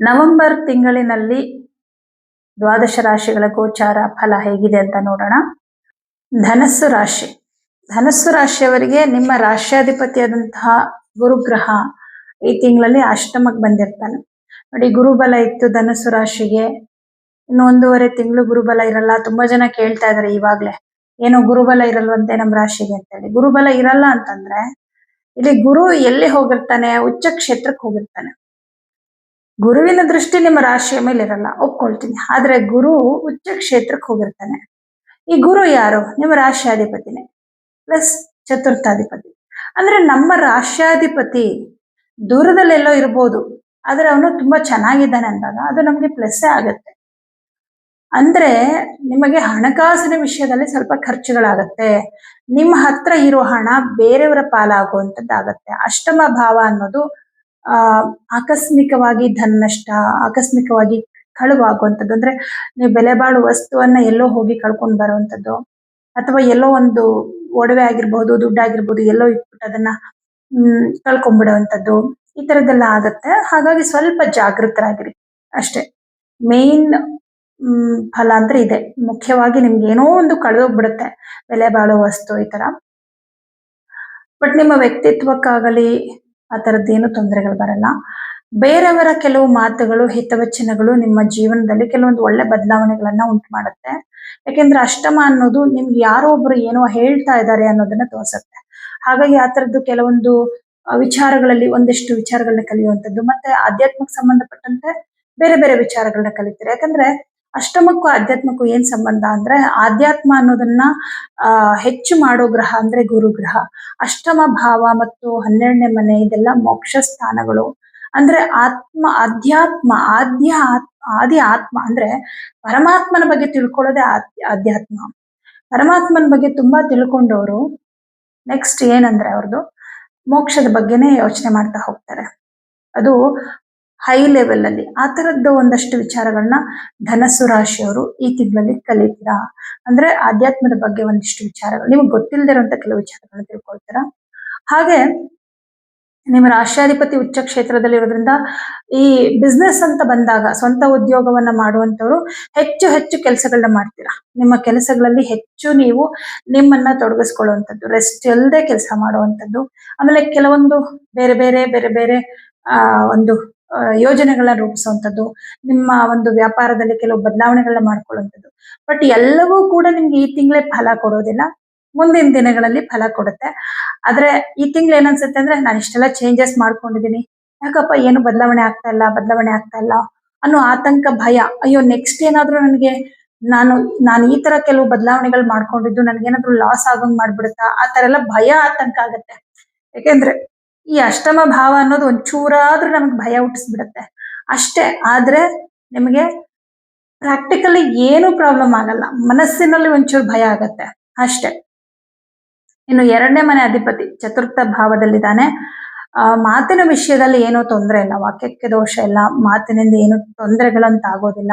November ತಿಂಗಳಿನಲ್ಲಿ ದ್ವಾದಶ ರಾಶಿಗಳ ಗೋಚಾರ ಫಲ ಹೇಗಿದೆ ಅಂತ ನೋಡೋಣ. ಧನಸ್ಸು ರಾಶಿ. ಧನಸ್ಸು ರಾಶಿಯವರಿಗೆ ನಿಮ್ಮ ರಾಶ್ಯಾಧಿಪತಿಯಾದಂತಹ ಗುರುಗ್ರಹ ಈ ತಿಂಗಳಲ್ಲಿ ಅಷ್ಟಮಕ್ಕೆ ಬಂದಿರ್ತಾನೆ. ನೋಡಿ, ಗುರುಬಲ ಇತ್ತು ಧನಸ್ಸು ರಾಶಿಗೆ. ಇನ್ನು ಒಂದೂವರೆ ತಿಂಗಳು ಗುರುಬಲ ಇರಲ್ಲ. ತುಂಬಾ ಜನ ಕೇಳ್ತಾ ಇದಾರೆ ಇವಾಗ್ಲೇ. ಏನೋ ಗುರುಬಲ ಇರಲ್ವಂತೆ ನಮ್ಮ ರಾಶಿಗೆ ಅಂತ ಹೇಳಿ ಗುರುಬಲ ಇರಲ್ಲ ಅಂತಂದ್ರೆ, ಇಲ್ಲಿ ಗುರು ಎಲ್ಲಿ ಹೋಗಿರ್ತಾನೆ? ಉಚ್ಚ ಕ್ಷೇತ್ರಕ್ಕೆ ಹೋಗಿರ್ತಾನೆ. ಗುರುವಿನ ದೃಷ್ಟಿ ನಿಮ್ಮ ರಾಶಿಯ ಮೇಲೆ ಇರಲ್ಲ ಒಪ್ಕೊಳ್ತೀನಿ. ಆದ್ರೆ ಗುರು ಉಚ್ಚ ಕ್ಷೇತ್ರಕ್ಕೆ ಹೋಗಿರ್ತಾನೆ. ಈ ಗುರು ಯಾರು? ನಿಮ್ಮ ರಾಶ್ಯಾಧಿಪತಿನೇ ಪ್ಲಸ್ ಚತುರ್ಥಾಧಿಪತಿ. ಅಂದ್ರೆ ನಮ್ಮ ರಾಶ್ಯಾಧಿಪತಿ ದೂರದಲ್ಲೆಲ್ಲೋ ಇರ್ಬೋದು, ಆದ್ರೆ ಅವನು ತುಂಬಾ ಚೆನ್ನಾಗಿದ್ದಾನೆ ಅಂದಾಗ ಅದು ನಮ್ಗೆ ಪ್ಲಸ್ ಆಗುತ್ತೆ. ಅಂದ್ರೆ ನಿಮಗೆ ಹಣಕಾಸಿನ ವಿಷಯದಲ್ಲಿ ಸ್ವಲ್ಪ ಖರ್ಚುಗಳಾಗತ್ತೆ. ನಿಮ್ಮ ಹತ್ರ ಇರೋ ಹಣ ಬೇರೆಯವರ ಪಾಲಾಗುವಂತದ್ದಾಗತ್ತೆ. ಅಷ್ಟಮ ಭಾವ ಅನ್ನೋದು ಆ, ಆಕಸ್ಮಿಕವಾಗಿ ಧನ ನಷ್ಟ ಆಕಸ್ಮಿಕವಾಗಿ ಕಳುವಾಗುವಂಥದ್ದು. ಅಂದ್ರೆ ನೀವು ಬೆಲೆ ಬಾಳುವ ವಸ್ತುವನ್ನ ಎಲ್ಲೋ ಹೋಗಿ ಕಳ್ಕೊಂಡು ಬರುವಂಥದ್ದು, ಅಥವಾ ಎಲ್ಲೋ ಒಂದು ಒಡವೆ ಆಗಿರ್ಬಹುದು ಎಲ್ಲೋ ಇಟ್ಬಿಟ್ಟು ಅದನ್ನ, ಹ್ಮ್, ಕಳ್ಕೊಂಡ್ಬಿಡುವಂಥದ್ದು ಈ ತರದ್ದೆಲ್ಲ ಆಗತ್ತೆ. ಹಾಗಾಗಿ ಸ್ವಲ್ಪ ಜಾಗೃತರಾಗಿರಿ. ಅಷ್ಟೇ. ಮೇನ್, ಹ್ಮ್, ಫಲ ಅಂದ್ರೆ ಇದೆ. ಮುಖ್ಯವಾಗಿ ನಿಮ್ಗೆ ಏನೋ ಒಂದು ಕಳೆದೋಗ್ಬಿಡುತ್ತೆ. ಬೆಲೆ ಬಾಳುವ ವಸ್ತು ಈ ತರ. ಬಟ್ ನಿಮ್ಮ ವ್ಯಕ್ತಿತ್ವಕ್ಕಾಗಲಿ ಆ ತರದ್ದೇನು ತೊಂದರೆಗಳು ಬರಲ್ಲ. ಬೇರೆಯವರ ಕೆಲವು ಮಾತುಗಳು, ಹಿತವಚನಗಳು ನಿಮ್ಮ ಜೀವನದಲ್ಲಿ ಕೆಲವೊಂದು ಒಳ್ಳೆ ಬದಲಾವಣೆಗಳನ್ನ ಉಂಟು ಮಾಡುತ್ತೆ ಯಾಕೆಂದ್ರೆ ಅಷ್ಟಮ ಅನ್ನೋದು ನಿಮ್ಗೆ ಯಾರೋ ಒಬ್ರು ಏನೋ ಹೇಳ್ತಾ ಇದ್ದಾರೆ ಅನ್ನೋದನ್ನ ತೋರಿಸುತ್ತೆ. ಹಾಗಾಗಿ ಆ ತರದ್ದು ಕೆಲವೊಂದು ವಿಚಾರಗಳಲ್ಲಿ ಒಂದಿಷ್ಟು ವಿಚಾರಗಳನ್ನ ಕಲಿಯುವಂಥದ್ದು. ಮತ್ತೆ ಆಧ್ಯಾತ್ಮಕ್ಕೆ ಸಂಬಂಧಪಟ್ಟಂತೆ ಬೇರೆ ಬೇರೆ ವಿಚಾರಗಳನ್ನ ಕಲಿತಾರೆ. ಯಾಕಂದ್ರೆ ಅಷ್ಟಮಕ್ಕೂ ಆಧ್ಯಾತ್ಮಕ್ಕೂ ಏನ್ ಸಂಬಂಧ ಅಂದ್ರೆ ಆಧ್ಯಾತ್ಮ ಅನ್ನೋದನ್ನ ಹೆಚ್ಚು ಮಾಡೋ ಗ್ರಹ ಅಂದ್ರೆ ಗುರು ಗ್ರಹ. ಅಷ್ಟಮ ಭಾವ ಮತ್ತು ಹನ್ನೆರಡನೇ ಮನೆ ಇದೆಲ್ಲ ಮೋಕ್ಷ ಸ್ಥಾನಗಳು. ಅಂದ್ರೆ ಆತ್ಮ, ಅಧ್ಯಾತ್ಮ, ಆದ್ಯ, ಆದಿ ಆತ್ಮ ಅಂದ್ರೆ ಪರಮಾತ್ಮನ ಬಗ್ಗೆ ತಿಳ್ಕೊಳ್ಳೋದೇ ಆಧ್ಯಾತ್ಮ. ಪರಮಾತ್ಮನ ಬಗ್ಗೆ ತುಂಬಾ ತಿಳ್ಕೊಂಡವರು. ನೆಕ್ಸ್ಟ್ ಏನಂದ್ರೆ ಅವ್ರದ್ದು ಮೋಕ್ಷದ ಬಗ್ಗೆನೇ ಯೋಚನೆ ಮಾಡ್ತಾ ಹೋಗ್ತಾರೆ. ಅದು ಹೈ ಲೆವೆಲ್ ಅಲ್ಲಿ ಆ ತರದ್ದು ಒಂದಷ್ಟು ವಿಚಾರಗಳನ್ನ ಧನಸ್ಸು ರಾಶಿಯವರು ಈ ತಿಂಗಳಲ್ಲಿ ಕಲಿತೀರಾ? ಅಂದ್ರೆ ಆಧ್ಯಾತ್ಮದ ಬಗ್ಗೆ ಒಂದಿಷ್ಟು ವಿಚಾರಗಳು. ನಿಮ್ಗೆ ಗೊತ್ತಿಲ್ಲದಿರುವಂತ ಕೆಲವು ವಿಚಾರಗಳನ್ನ ತಿಳ್ಕೊಳ್ತೀರಾ? ಹಾಗೆ ನಿಮ್ಮ ರಾಷ್ಟ್ರಾಧಿಪತಿ ಉಚ್ಚ ಕ್ಷೇತ್ರದಲ್ಲಿ ಇರೋದ್ರಿಂದ ಈ ಬಿಸ್ನೆಸ್ ಅಂತ ಬಂದಾಗ, ಸ್ವಂತ ಉದ್ಯೋಗವನ್ನ ಮಾಡುವಂತವ್ರು ಹೆಚ್ಚು ಹೆಚ್ಚು ಕೆಲಸಗಳನ್ನ ಮಾಡ್ತೀರಾ? ನಿಮ್ಮ ಕೆಲಸಗಳಲ್ಲಿ ಹೆಚ್ಚು ನೀವು ನಿಮ್ಮನ್ನ ತೊಡಗಿಸ್ಕೊಳ್ಳುವಂಥದ್ದು ರೆಸ್ಟ್ ಇಲ್ಲದೆ ಕೆಲಸ ಮಾಡುವಂಥದ್ದು, ಆಮೇಲೆ ಕೆಲವೊಂದು ಬೇರೆ ಬೇರೆ ಬೇರೆ ಬೇರೆ, ಆ, ಒಂದು ಯೋಜನೆಗಳನ್ನ ರೂಪಿಸುವಂಥದ್ದು, ನಿಮ್ಮ ಒಂದು ವ್ಯಾಪಾರದಲ್ಲಿ ಕೆಲವು ಬದಲಾವಣೆಗಳನ್ನ ಮಾಡ್ಕೊಳ್ಳುವಂಥದ್ದು. ಬಟ್ ಎಲ್ಲವೂ ಕೂಡ ನಿಮ್ಗೆ ಈ ತಿಂಗಳೇ ಫಲ ಕೊಡೋದಿಲ್ಲ. ಮುಂದಿನ ದಿನಗಳಲ್ಲಿ ಫಲ ಕೊಡುತ್ತೆ. ಆದ್ರೆ ಈ ತಿಂಗಳು ಏನನ್ಸುತ್ತೆ ಅಂದ್ರೆ, ನಾನು ಇಷ್ಟೆಲ್ಲ ಚೇಂಜಸ್ ಮಾಡ್ಕೊಂಡಿದೀನಿ. ಯಾಕಪ್ಪ, ಏನು ಬದಲಾವಣೆ ಆಗ್ತಾ ಇಲ್ಲ, ಬದಲಾವಣೆ ಆಗ್ತಾ ಇಲ್ಲ ಅನ್ನೋ ಆತಂಕ, ಭಯ. ಅಯ್ಯೋ ನೆಕ್ಸ್ಟ್ ಏನಾದ್ರೂ ನನಗೆ ನಾನು ನಾನು ಈ ತರ ಕೆಲವು ಬದಲಾವಣೆಗಳು ಮಾಡ್ಕೊಂಡಿದ್ದು, ನನ್ಗೇನಾದ್ರೂ ಲಾಸ್ ಆಗಂಗ್ ಮಾಡ್ಬಿಡುತ್ತಾ? ಆ ತರ ಎಲ್ಲ ಭಯ, ಆತಂಕ ಆಗತ್ತೆ. ಯಾಕೆಂದ್ರೆ ಈ ಅಷ್ಟಮ ಭಾವ ಅನ್ನೋದು ಒಂಚೂರಾದ್ರೂ ನಮ್ಗೆ ಭಯ ಹುಟ್ಟಿಸ್ಬಿಡುತ್ತೆ. ಅಷ್ಟೇ, ಆದ್ರೆ ನಿಮಗೆ ಪ್ರಾಕ್ಟಿಕಲಿ ಏನು ಪ್ರಾಬ್ಲಮ್ ಆಗಲ್ಲ. ಮನಸ್ಸಿನಲ್ಲಿ ಒಂಚೂರು ಭಯ ಆಗತ್ತೆ. ಅಷ್ಟೇ. ಇನ್ನು ಎರಡನೇ ಮನೆ ಅಧಿಪತಿ, ಚತುರ್ಥ ಭಾವದಲ್ಲಿದ್ದಾನೆ. ಆ, ಮಾತಿನ ವಿಷಯದಲ್ಲಿ ಏನೋ ತೊಂದರೆ ಇಲ್ಲ. ವಾಕ್ಯಕ್ಕೆ ದೋಷ ಇಲ್ಲ. ಮಾತಿನಿಂದ ಏನು ತೊಂದರೆಗಳಂತಾಗೋದಿಲ್ಲ.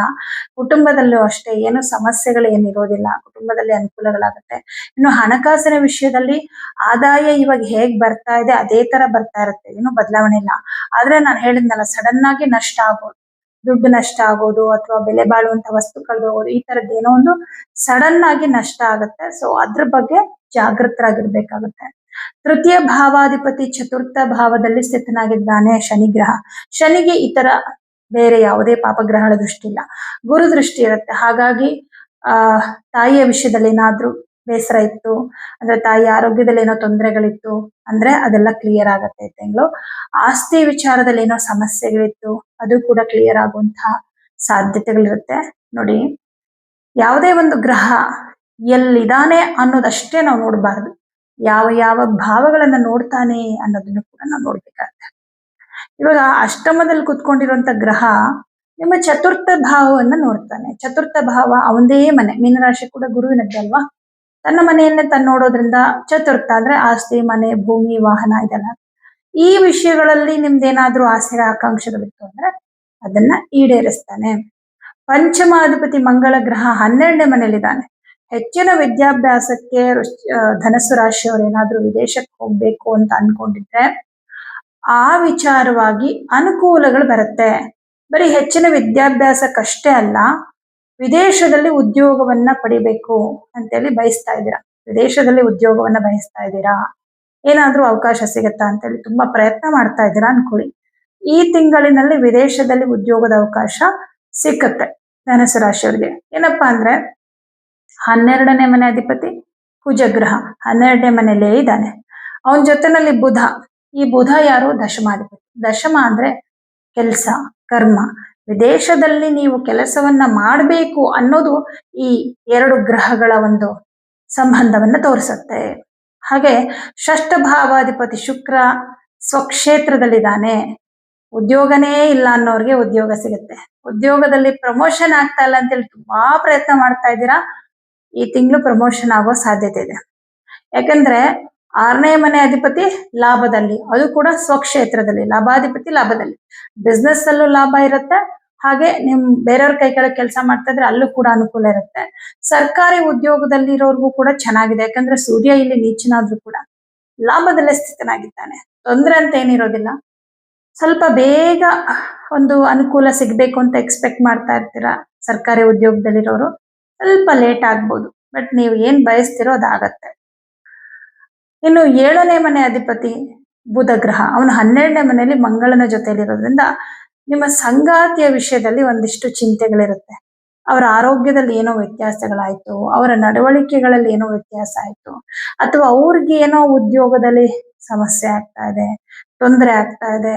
ಕುಟುಂಬದಲ್ಲೂ ಅಷ್ಟೇ ಏನು ಸಮಸ್ಯೆಗಳು ಏನಿರೋದಿಲ್ಲ ಕುಟುಂಬದಲ್ಲಿ ಅನುಕೂಲಗಳಾಗುತ್ತೆ. ಇನ್ನು ಹಣಕಾಸಿನ ವಿಷಯದಲ್ಲಿ ಆದಾಯ ಇವಾಗ ಹೇಗ್ ಬರ್ತಾ ಇದೆ, ಅದೇ ತರ ಬರ್ತಾ ಇರುತ್ತೆ. ಏನು ಬದಲಾವಣೆ ಇಲ್ಲ. ಆದ್ರೆ ನಾನು ಹೇಳಿದ್ನಲ್ಲ ಸಡನ್ ಆಗಿ ನಷ್ಟ ಆಗೋದು. ದುಡ್ಡು ನಷ್ಟ ಆಗೋದು ಅಥವಾ ಬೆಲೆ ಬಾಳುವಂತ ವಸ್ತು ಕಳೆದೋಗೋದು ಈ ತರದ್ದು ಏನೋ ಒಂದು ಸಡನ್ ಆಗಿ ನಷ್ಟ ಆಗುತ್ತೆ. ಸೊ ಅದ್ರ ಬಗ್ಗೆ ಜಾಗೃತರಾಗಿರ್ಬೇಕಾಗುತ್ತೆ ತೃತೀಯ ಭಾವಾಧಿಪತಿ ಚತುರ್ಥ ಭಾವದಲ್ಲಿ ಸ್ಥಿತನಾಗಿದ್ದಾನೆ ಶನಿ ಗ್ರಹ ಶನಿಗೆ ಇತರ ಬೇರೆ ಯಾವುದೇ ಪಾಪಗ್ರಹಗಳ ದೃಷ್ಟಿ ಇಲ್ಲ ಗುರು ದೃಷ್ಟಿ ಇರುತ್ತೆ. ಹಾಗಾಗಿ, ಆ, ತಾಯಿಯ ವಿಷಯದಲ್ಲಿ ಏನಾದ್ರೂ ಬೇಸರ ಇತ್ತು, ಅಂದ್ರೆ ತಾಯಿ ಆರೋಗ್ಯದಲ್ಲಿ ಏನೋ ತೊಂದರೆಗಳಿತ್ತು, ಅಂದ್ರೆ ಅದೆಲ್ಲ ಕ್ಲಿಯರ್ ಆಗತ್ತೆ ತಿಂಗಳು. ಆಸ್ತಿ ವಿಚಾರದಲ್ಲಿ ಏನೋ ಸಮಸ್ಯೆಗಳಿತ್ತು, ಅದು ಕೂಡ ಕ್ಲಿಯರ್ ಆಗುವಂತಹ ಸಾಧ್ಯತೆಗಳಿರುತ್ತೆ. ನೋಡಿ, ಯಾವುದೇ ಒಂದು ಗ್ರಹ ಎಲ್ಲಿದಾನೆ ಅನ್ನೋದಷ್ಟೇ ನಾವು ನೋಡಬಾರದು. ಯಾವ ಯಾವ ಭಾವಗಳನ್ನ ನೋಡ್ತಾನೆ ಅನ್ನೋದನ್ನು ಕೂಡ ನಾವು ನೋಡ್ಬೇಕಾಗತ್ತೆ. ಇವಾಗ ಅಷ್ಟಮದಲ್ಲಿ ಕುತ್ಕೊಂಡಿರುವಂತ ಗ್ರಹ ನಿಮ್ಮ ಚತುರ್ಥ ಭಾವವನ್ನ ನೋಡ್ತಾನೆ. ಚತುರ್ಥ ಭಾವ ಅವಂದೇ ಮನೆ. ಮೀನರಾಶಿ ಕೂಡ ಗುರುವಿನದ್ದೇ ಅಲ್ವಾ? ತನ್ನ ಮನೆಯನ್ನೇ ತನ್ನ ನೋಡೋದ್ರಿಂದ ಚತುರ್ಥ ಅಂದ್ರೆ ಆಸ್ತಿ, ಮನೆ, ಭೂಮಿ, ವಾಹನ ಇದೆಲ್ಲ. ಈ ವಿಷಯಗಳಲ್ಲಿ ನಿಮ್ದೇನಾದ್ರೂ ಆಸೆ ಆಕಾಂಕ್ಷೆಗಳಿತ್ತು ಅಂದ್ರೆ ಅದನ್ನ ಈಡೇರಿಸ್ತಾನೆ. ಪಂಚಮಾಧಿಪತಿ ಮಂಗಳ ಗ್ರಹ ಹನ್ನೆರಡನೇ ಮನೇಲಿದ್ದಾನೆ ಹೆಚ್ಚಿನ ವಿದ್ಯಾಭ್ಯಾಸಕ್ಕೆ ಧನಸ್ಸು ರಾಶಿಯವರು ಏನಾದ್ರೂ ವಿದೇಶಕ್ಕೆ ಹೋಗ್ಬೇಕು ಅಂತ ಅನ್ಕೊಂಡಿದ್ರೆ, ಆ ವಿಚಾರವಾಗಿ ಅನುಕೂಲಗಳು ಬರುತ್ತೆ. ಬರೀ ಹೆಚ್ಚಿನ ವಿದ್ಯಾಭ್ಯಾಸಕ್ಕಷ್ಟೇ ಅಲ್ಲ, ವಿದೇಶದಲ್ಲಿ ಉದ್ಯೋಗವನ್ನ ಪಡಿಬೇಕು ಅಂತೇಳಿ ಬಯಸ್ತಾ ಇದ್ದೀರಾ? ವಿದೇಶದಲ್ಲಿ ಉದ್ಯೋಗವನ್ನ ಬಯಸ್ತಾ ಇದ್ದೀರಾ? ಏನಾದ್ರೂ ಅವಕಾಶ ಸಿಗತ್ತಾ ಅಂತೇಳಿ ತುಂಬಾ ಪ್ರಯತ್ನ ಮಾಡ್ತಾ ಇದ್ದೀರಾ ಅನ್ಕೊಳ್ಳಿ. ಈ ತಿಂಗಳಿನಲ್ಲಿ ವಿದೇಶದಲ್ಲಿ ಉದ್ಯೋಗದ ಅವಕಾಶ ಸಿಕ್ಕತ್ತೆ ಧನಸು ರಾಶಿಯವರಿಗೆ. ಏನಪ್ಪಾ ಅಂದ್ರೆ ಹನ್ನೆರಡನೇ ಮನೆ ಅಧಿಪತಿ ಕುಜಗ್ರಹ ಹನ್ನೆರಡನೇ ಮನೆಯಲ್ಲೇ ಇದ್ದಾನೆ. ಅವನ ಜೊತೆನಲ್ಲಿ ಬುಧ. ಈ ಬುಧ ಯಾರು? ದಶಮಾಧಿಪತಿ ದಶಮ ಅಂದ್ರೆ ಕೆಲಸ, ಕರ್ಮ. ವಿದೇಶದಲ್ಲಿ ನೀವು ಕೆಲಸವನ್ನ ಮಾಡಬೇಕು ಅನ್ನೋದು ಈ ಎರಡು ಗ್ರಹಗಳ ಒಂದು ಸಂಬಂಧವನ್ನ ತೋರಿಸುತ್ತೆ. ಹಾಗೆ ಷಷ್ಠ ಭಾವಾಧಿಪತಿ ಶುಕ್ರ ಸ್ವಕ್ಷೇತ್ರದಲ್ಲಿದ್ದಾನೆ. ಉದ್ಯೋಗನೇ ಇಲ್ಲ ಅನ್ನೋರಿಗೆ ಉದ್ಯೋಗ ಸಿಗುತ್ತೆ. ಉದ್ಯೋಗದಲ್ಲಿ ಪ್ರಮೋಷನ್ ಆಗ್ತಾ ಇಲ್ಲ ಅಂತೇಳಿ ತುಂಬಾ ಪ್ರಯತ್ನ ಮಾಡ್ತಾ ಇದ್ದೀರಾ? ಈ ತಿಂಗಳು ಪ್ರಮೋಷನ್ ಆಗೋ ಸಾಧ್ಯತೆ ಇದೆ. ಯಾಕಂದ್ರೆ ಆರನೇ ಮನೆ ಅಧಿಪತಿ ಲಾಭದಲ್ಲಿ, ಅದು ಕೂಡ ಸ್ವಕ್ಷೇತ್ರದಲ್ಲಿ, ಲಾಭಾಧಿಪತಿ ಲಾಭದಲ್ಲಿ. ಬಿಸ್ನೆಸ್ ಅಲ್ಲೂ ಲಾಭ ಇರುತ್ತೆ, ಹಾಗೆ ನಿಮ್ ಬೇರೆಯವ್ರ ಕೈ ಕೆಳಗೆ ಕೆಲಸ ಮಾಡ್ತಾ ಇದ್ರೆ ಅಲ್ಲೂ ಕೂಡ ಅನುಕೂಲ ಇರುತ್ತೆ. ಸರ್ಕಾರಿ ಉದ್ಯೋಗದಲ್ಲಿ ಇರೋರ್ಗೂ ಕೂಡ ಚೆನ್ನಾಗಿದೆ, ಯಾಕಂದ್ರೆ ಸೂರ್ಯ ಇಲ್ಲಿ ನೀಚನಾದ್ರೂ ಕೂಡ ಲಾಭದಲ್ಲೇ ಸ್ಥಿತನಾಗಿದ್ದಾನೆ. ತೊಂದ್ರೆ ಅಂತ ಏನಿರೋದಿಲ್ಲ ಸ್ವಲ್ಪ ಬೇಗ ಒಂದು ಅನುಕೂಲ ಸಿಗ್ಬೇಕು ಅಂತ ಎಕ್ಸ್ಪೆಕ್ಟ್ ಮಾಡ್ತಾ ಇರ್ತೀರಾ ಸರ್ಕಾರಿ ಉದ್ಯೋಗದಲ್ಲಿರೋರು? ಸ್ವಲ್ಪ ಲೇಟ್ ಆಗ್ಬೋದು ಬಟ್ ನೀವು ಏನ್ ಬಯಸ್ತಿರೋ ಅದಾಗತ್ತೆ. ಇನ್ನು ಏಳನೇ ಮನೆ ಅಧಿಪತಿ ಬುಧ ಗ್ರಹ ಅವನು ಹನ್ನೆರಡನೇ ಮನೆಯಲ್ಲಿ ಮಂಗಳನ ಜೊತೆಯಲ್ಲಿರೋದ್ರಿಂದ ನಿಮ್ಮ ಸಂಗಾತಿಯ ವಿಷಯದಲ್ಲಿ ಒಂದಿಷ್ಟು ಚಿಂತೆಗಳಿರುತ್ತೆ. ಅವರ ಆರೋಗ್ಯದಲ್ಲಿ ಏನೋ ವ್ಯತ್ಯಾಸಗಳಾಯ್ತು, ಅವರ ನಡವಳಿಕೆಗಳಲ್ಲಿ ಏನೋ ವ್ಯತ್ಯಾಸ ಆಯ್ತು, ಅಥವಾ ಅವ್ರಿಗೆ ಏನೋ ಉದ್ಯೋಗದಲ್ಲಿ ಸಮಸ್ಯೆ ಆಗ್ತಾ ಇದೆ, ತೊಂದರೆ ಆಗ್ತಾ ಇದೆ,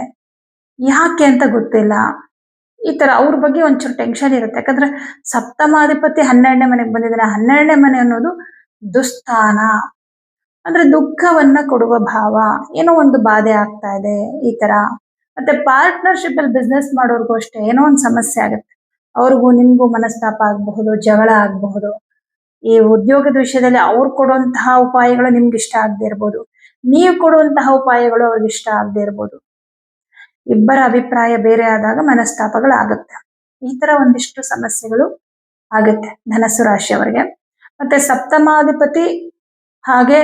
ಯಾಕೆ ಅಂತ ಗೊತ್ತಿಲ್ಲ. ಈ ತರ ಅವ್ರ ಬಗ್ಗೆ ಒಂಚೂರು ಟೆನ್ಷನ್ ಇರುತ್ತೆ. ಯಾಕಂದ್ರೆ ಸಪ್ತಮಾಧಿಪತಿ ಹನ್ನೆರಡನೇ ಮನೆಗೆ ಬಂದಿದ್ದಾನೆ. ಹನ್ನೆರಡನೇ ಮನೆ ಅನ್ನೋದು ದುಸ್ಥಾನ. ಅಂದ್ರೆ ದುಃಖವನ್ನ ಕೊಡುವ ಭಾವ. ಏನೋ ಒಂದು ಬಾಧೆ ಆಗ್ತಾ ಇದೆ ಈ ತರ. ಮತ್ತೆ ಪಾರ್ಟ್ನರ್ಶಿಪ್ ಅಲ್ಲಿ ಬಿಸ್ನೆಸ್ ಮಾಡೋರ್ಗು ಅಷ್ಟೇ ಏನೋ ಒಂದು ಸಮಸ್ಯೆ ಆಗುತ್ತೆ. ಅವ್ರಿಗೂ ನಿಮ್ಗೂ ಮನಸ್ತಾಪ ಆಗಬಹುದು, ಜಗಳ ಆಗಬಹುದು. ಈ ಉದ್ಯೋಗದ ವಿಷಯದಲ್ಲಿ ಅವ್ರು ಕೊಡುವಂತಹ ಉಪಾಯಗಳು ನಿಮ್ಗೆ ಇಷ್ಟ ಆಗದೆ ಇರ್ಬೋದು. ನೀವು ಕೊಡುವಂತಹ ಉಪಾಯಗಳು ಅವ್ರಿಗೆ ಇಷ್ಟ ಆಗದೆ ಇರ್ಬೋದು. ಇಬ್ಬರ ಅಭಿಪ್ರಾಯ ಬೇರೆ ಆದಾಗ ಮನಸ್ತಾಪಗಳು ಆಗುತ್ತೆ ಈ ತರ ಒಂದಿಷ್ಟು ಸಮಸ್ಯೆಗಳು ಆಗುತ್ತೆ ಧನಸ್ಸು ರಾಶಿಯವರಿಗೆ. ಮತ್ತೆ ಸಪ್ತಮಾಧಿಪತಿ ಹಾಗೆ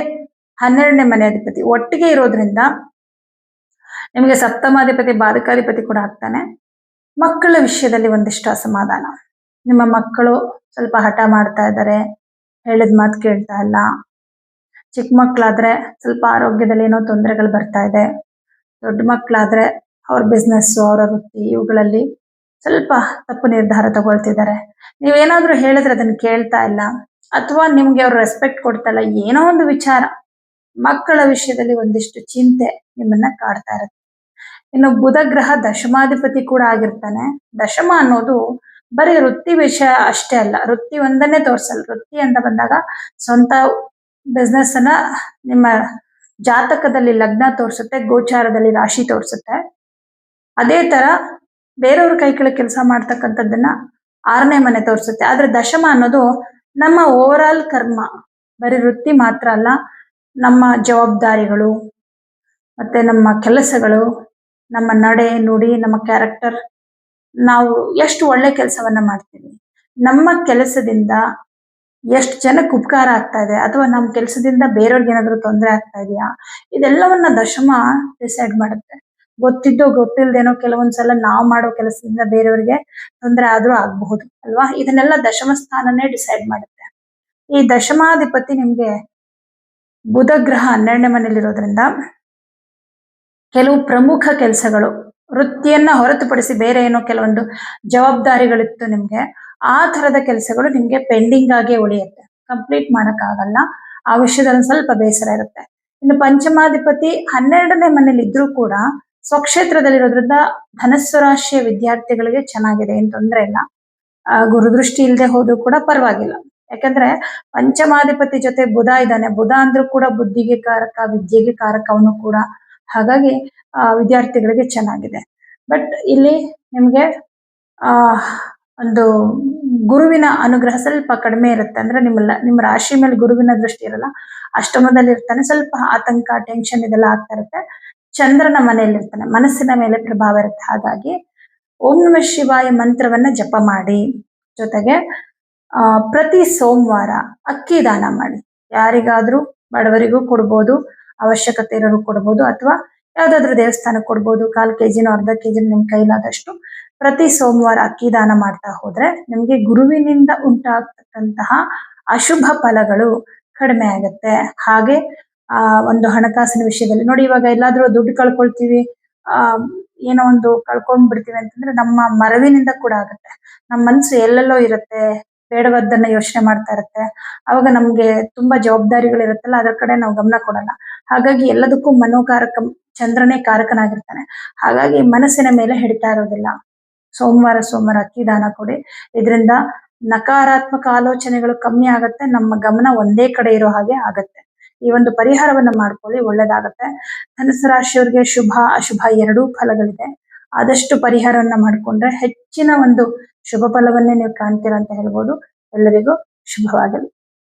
ಹನ್ನೆರಡನೇ ಮನೆ ಅಧಿಪತಿ ಒಟ್ಟಿಗೆ ಇರೋದ್ರಿಂದ ನಿಮಗೆ ಸಪ್ತಮಾಧಿಪತಿ ಬಾಧಕಾಧಿಪತಿ ಕೂಡ ಆಗ್ತಾನೆ. ಮಕ್ಕಳ ವಿಷಯದಲ್ಲಿ ಒಂದಿಷ್ಟು ಅಸಮಾಧಾನ. ನಿಮ್ಮ ಮಕ್ಕಳು ಸ್ವಲ್ಪ ಹಠ ಮಾಡ್ತಾ ಇದ್ದಾರೆ, ಹೇಳಿದ ಮಾತು ಕೇಳ್ತಾ ಇಲ್ಲ. ಚಿಕ್ಕ ಮಕ್ಕಳಾದ್ರೆ ಸ್ವಲ್ಪ ಆರೋಗ್ಯದಲ್ಲಿ ಏನೋ ತೊಂದರೆಗಳು ಬರ್ತಾ ಇದೆ. ದೊಡ್ಡ ಮಕ್ಕಳಾದ್ರೆ ಅವ್ರ ಬಿಸ್ನೆಸ್ ಅವರ ವೃತ್ತಿ ಇವುಗಳಲ್ಲಿ ಸ್ವಲ್ಪ ತಪ್ಪು ನಿರ್ಧಾರ ತಗೊಳ್ತಿದ್ದಾರೆ. ನೀವೇನಾದ್ರೂ ಹೇಳಿದ್ರೆ ಅದನ್ನ ಕೇಳ್ತಾ ಇಲ್ಲ, ಅಥವಾ ನಿಮ್ಗೆ ಅವ್ರು ರೆಸ್ಪೆಕ್ಟ್ ಕೊಡ್ತಾ ಇಲ್ಲ ಏನೋ ಒಂದು ವಿಚಾರ, ಮಕ್ಕಳ ವಿಷಯದಲ್ಲಿ ಒಂದಿಷ್ಟು ಚಿಂತೆ ನಿಮ್ಮನ್ನ ಕಾಡ್ತಾ ಇರುತ್ತೆ. ಇನ್ನು ಬುಧ ಗ್ರಹ ದಶಮಾಧಿಪತಿ ಕೂಡ ಆಗಿರ್ತಾನೆ. ದಶಮ ಅನ್ನೋದು ಬರೀ ವೃತ್ತಿ ವಿಷಯ ಅಷ್ಟೇ ಅಲ್ಲ, ವೃತ್ತಿ ಒಂದನ್ನೇ ತೋರಿಸಲ್ಲ. ವೃತ್ತಿ ಅಂತ ಬಂದಾಗ ಸ್ವಂತ ಬಿಸ್ನೆಸ್ ಅನ್ನ ನಿಮ್ಮ ಜಾತಕದಲ್ಲಿ ಲಗ್ನ ತೋರಿಸುತ್ತೆ, ಗೋಚಾರದಲ್ಲಿ ರಾಶಿ ತೋರಿಸುತ್ತೆ. ಅದೇ ತರ ಬೇರೆಯವ್ರ ಕೈ ಕೆಳಗೆ ಕೆಲಸ ಮಾಡ್ತಕ್ಕಂಥದ್ದನ್ನ ಆರನೇ ಮನೆ ತೋರಿಸುತ್ತೆ. ಆದ್ರೆ ದಶಮ ಅನ್ನೋದು ನಮ್ಮ ಓವರ್ ಆಲ್ ಕರ್ಮ. ಬರೀ ವೃತ್ತಿ ಮಾತ್ರ ಅಲ್ಲ, ನಮ್ಮ ಜವಾಬ್ದಾರಿಗಳು, ಮತ್ತೆ ನಮ್ಮ ಕೆಲಸಗಳು, ನಮ್ಮ ನಡೆ, ನುಡಿ, ನಮ್ಮ ಕ್ಯಾರೆಕ್ಟರ್ ನಾವು ಎಷ್ಟು ಒಳ್ಳೆ ಕೆಲಸವನ್ನ ಮಾಡ್ತೀವಿ. ನಮ್ಮ ಕೆಲಸದಿಂದ ಎಷ್ಟು ಜನಕ್ಕೆ ಉಪಕಾರ ಆಗ್ತಾ ಇದೆ, ಅಥವಾ ನಮ್ಮ ಕೆಲಸದಿಂದ ಬೇರೆಯವ್ರಿಗೆ ಏನಾದರೂ ತೊಂದರೆ ಆಗ್ತಾ ಇದೆಯಾ, ಇದೆಲ್ಲವನ್ನ ದಶಮ ಡಿಸೈಡ್ ಮಾಡುತ್ತೆ. ಗೊತ್ತಿದ್ದೋ ಗೊತ್ತಿಲ್ದೇನೋ ಕೆಲವೊಂದ್ಸಲ ನಾವ್ ಮಾಡೋ ಕೆಲಸದಿಂದ ಬೇರೆಯವ್ರಿಗೆ ತೊಂದರೆ ಆದ್ರೂ ಆಗ್ಬಹುದು, ಅಲ್ವಾ? ಇದನ್ನೆಲ್ಲ ದಶಮ ಸ್ಥಾನನೇ ಡಿಸೈಡ್ ಮಾಡುತ್ತೆ. ಈ ದಶಮಾಧಿಪತಿ ನಿಮ್ಗೆ ಬುಧ ಗ್ರಹ ಹನ್ನೆರಡನೇ ಮನೇಲಿರೋದ್ರಿಂದ ಕೆಲವು ಪ್ರಮುಖ ಕೆಲಸಗಳು, ವೃತ್ತಿಯನ್ನ ಹೊರತುಪಡಿಸಿ ಬೇರೆ ಏನೋ ಕೆಲವೊಂದು ಜವಾಬ್ದಾರಿಗಳಿತ್ತು ನಿಮ್ಗೆ, ಆ ತರದ ಕೆಲಸಗಳು ನಿಮ್ಗೆ ಪೆಂಡಿಂಗ್ ಆಗಿ ಉಳಿಯುತ್ತೆ. ಕಂಪ್ಲೀಟ್ ಆಗಲ್ಲ ಆ ವಿಷಯದಲ್ಲಿ ಸ್ವಲ್ಪ ಬೇಸರ ಇರುತ್ತೆ. ಇನ್ನು ಪಂಚಮಾಧಿಪತಿ ಹನ್ನೆರಡನೇ ಮನೇಲಿ ಇದ್ರೂ ಕೂಡ ಸ್ವಕ್ಷೇತ್ರದಲ್ಲಿರೋದ್ರಿಂದ ಧನಸ್ಸು ರಾಶಿಯ ವಿದ್ಯಾರ್ಥಿಗಳಿಗೆ ಚೆನ್ನಾಗಿದೆ ಏನ್ ತೊಂದರೆ ಇಲ್ಲ. ಗುರುದೃಷ್ಟಿ ಇಲ್ಲದೆ ಹೋದ್ರು ಕೂಡ ಪರವಾಗಿಲ್ಲ. ಯಾಕಂದ್ರೆ ಪಂಚಮಾಧಿಪತಿ ಜೊತೆ ಬುಧ ಇದ್ದಾನೆ. ಬುಧ ಅಂದ್ರೂ ಕೂಡ ಬುದ್ಧಿಗೆ ಕಾರಕ, ವಿದ್ಯೆಗೆ ಕಾರಕ ಕೂಡ. ಹಾಗಾಗಿ ವಿದ್ಯಾರ್ಥಿಗಳಿಗೆ ಚೆನ್ನಾಗಿದೆ. ಬಟ್ ಇಲ್ಲಿ ನಿಮ್ಗೆ, ಆ, ಒಂದು ಗುರುವಿನ ಅನುಗ್ರಹ ಸ್ವಲ್ಪ ಕಡಿಮೆ ಇರುತ್ತೆ. ಅಂದ್ರೆ ನಿಮ್ಮ ನಿಮ್ಮ ರಾಶಿ ಮೇಲೆ ಗುರುವಿನ ದೃಷ್ಟಿ ಇರಲ್ಲ. ಅಷ್ಟಮದಲ್ಲಿ ಇರ್ತಾನೆ ಸ್ವಲ್ಪ ಆತಂಕ ಟೆನ್ಷನ್ ಇದೆಲ್ಲ ಆಗ್ತಾ ಇರುತ್ತೆ. ಚಂದ್ರನ ಮನೆಯಲ್ಲಿ ಇರ್ತಾನೆ. ಮನಸ್ಸಿನ ಮೇಲೆ ಪ್ರಭಾವ ಇರುತ್ತೆ. ಹಾಗಾಗಿ ಓಂ ನಮ ಶಿವಾಯ ಮಂತ್ರವನ್ನ ಜಪ ಮಾಡಿ. ಜೊತೆಗೆ, ಆ, ಪ್ರತಿ ಸೋಮವಾರ ಅಕ್ಕಿ ದಾನ ಮಾಡಿ. ಯಾರಿಗಾದ್ರೂ ಬಡವರಿಗೂ ಕೊಡ್ಬೋದು, ಅವಶ್ಯಕತೆ ಇರೋರು ಕೊಡ್ಬೋದು, ಅಥವಾ ಯಾವ್ದಾದ್ರು ದೇವಸ್ಥಾನಕ್ಕೆ ಕೊಡ್ಬೋದು, ಕಾಲ್ ಕೆಜಿನೋ ಅರ್ಧ ಕೆಜಿನೋ ನಿಮ್ ಕೈಲಾದಷ್ಟು ಪ್ರತಿ ಸೋಮವಾರ ಅಕ್ಕಿ ದಾನ ಮಾಡ್ತಾ ಹೋದ್ರೆ ನಿಮ್ಗೆ ಗುರುವಿನಿಂದ ಉಂಟಾಗ್ತಕ್ಕಂತಹ ಅಶುಭ ಫಲಗಳು ಕಡಿಮೆ ಆಗತ್ತೆ. ಹಾಗೆ ಆ, ಒಂದು ಹಣಕಾಸಿನ ವಿಷಯದಲ್ಲಿ. ನೋಡಿ, ಇವಾಗ ಎಲ್ಲಾದ್ರೂ ದುಡ್ಡು ಕಳ್ಕೊಳ್ತೀವಿ, ಆ, ಏನೋ ಒಂದು ಕಳ್ಕೊಂಡ್ ಬಿಡ್ತೀವಿ ಅಂತಂದ್ರೆ ನಮ್ಮ ಮರವಿನಿಂದ ಕೂಡ ಆಗುತ್ತೆ. ನಮ್ಮ ಮನ್ಸು ಎಲ್ಲೆಲ್ಲೋ ಇರುತ್ತೆ, ಬೇಡವದ್ದನ್ನ ಯೋಚನೆ ಮಾಡ್ತಾ ಇರುತ್ತೆ. ಅವಾಗ ನಮ್ಗೆ ತುಂಬಾ ಜವಾಬ್ದಾರಿಗಳು ಇರುತ್ತಲ್ಲ, ಅದ್ರ ಕಡೆ ನಾವು ಗಮನ ಕೊಡಲ್ಲ. ಹಾಗಾಗಿ ಎಲ್ಲದಕ್ಕೂ ಮನೋಕಾರಕ, ಚಂದ್ರನೇ ಕಾರಕನಾಗಿರ್ತಾನೆ. ಹಾಗಾಗಿ ಮನಸ್ಸಿನ ಮೇಲೆ ಹಿಡಿತಾ ಇರೋದಿಲ್ಲ. ಸೋಮವಾರ ಸೋಮವಾರ ಅಕ್ಕಿ ದಾನ ಕೊಡಿ. ಇದರಿಂದ ನಕಾರಾತ್ಮಕ ಆಲೋಚನೆಗಳು ಕಮ್ಮಿ ಆಗುತ್ತೆ, ನಮ್ಮ ಗಮನ ಒಂದೇ ಕಡೆ ಇರೋ ಹಾಗೆ ಆಗತ್ತೆ. ಈ ಒಂದು ಪರಿಹಾರವನ್ನ ಮಾಡ್ಕೊಳ್ಳಿ, ಒಳ್ಳೇದಾಗತ್ತೆ. ಧನುಸು ರಾಶಿಯವರಿಗೆ ಶುಭ, ಅಶುಭ ಎರಡೂ ಫಲಗಳಿದೆ. ಆದಷ್ಟು ಪರಿಹಾರವನ್ನ ಮಾಡ್ಕೊಂಡ್ರೆ ಹೆಚ್ಚಿನ ಒಂದು ಶುಭ ಫಲವನ್ನೇ ನೀವು ಕಾಣ್ತೀರಾ ಅಂತ ಹೇಳ್ಬೋದು. ಎಲ್ಲರಿಗೂ ಶುಭವಾಗಲಿ.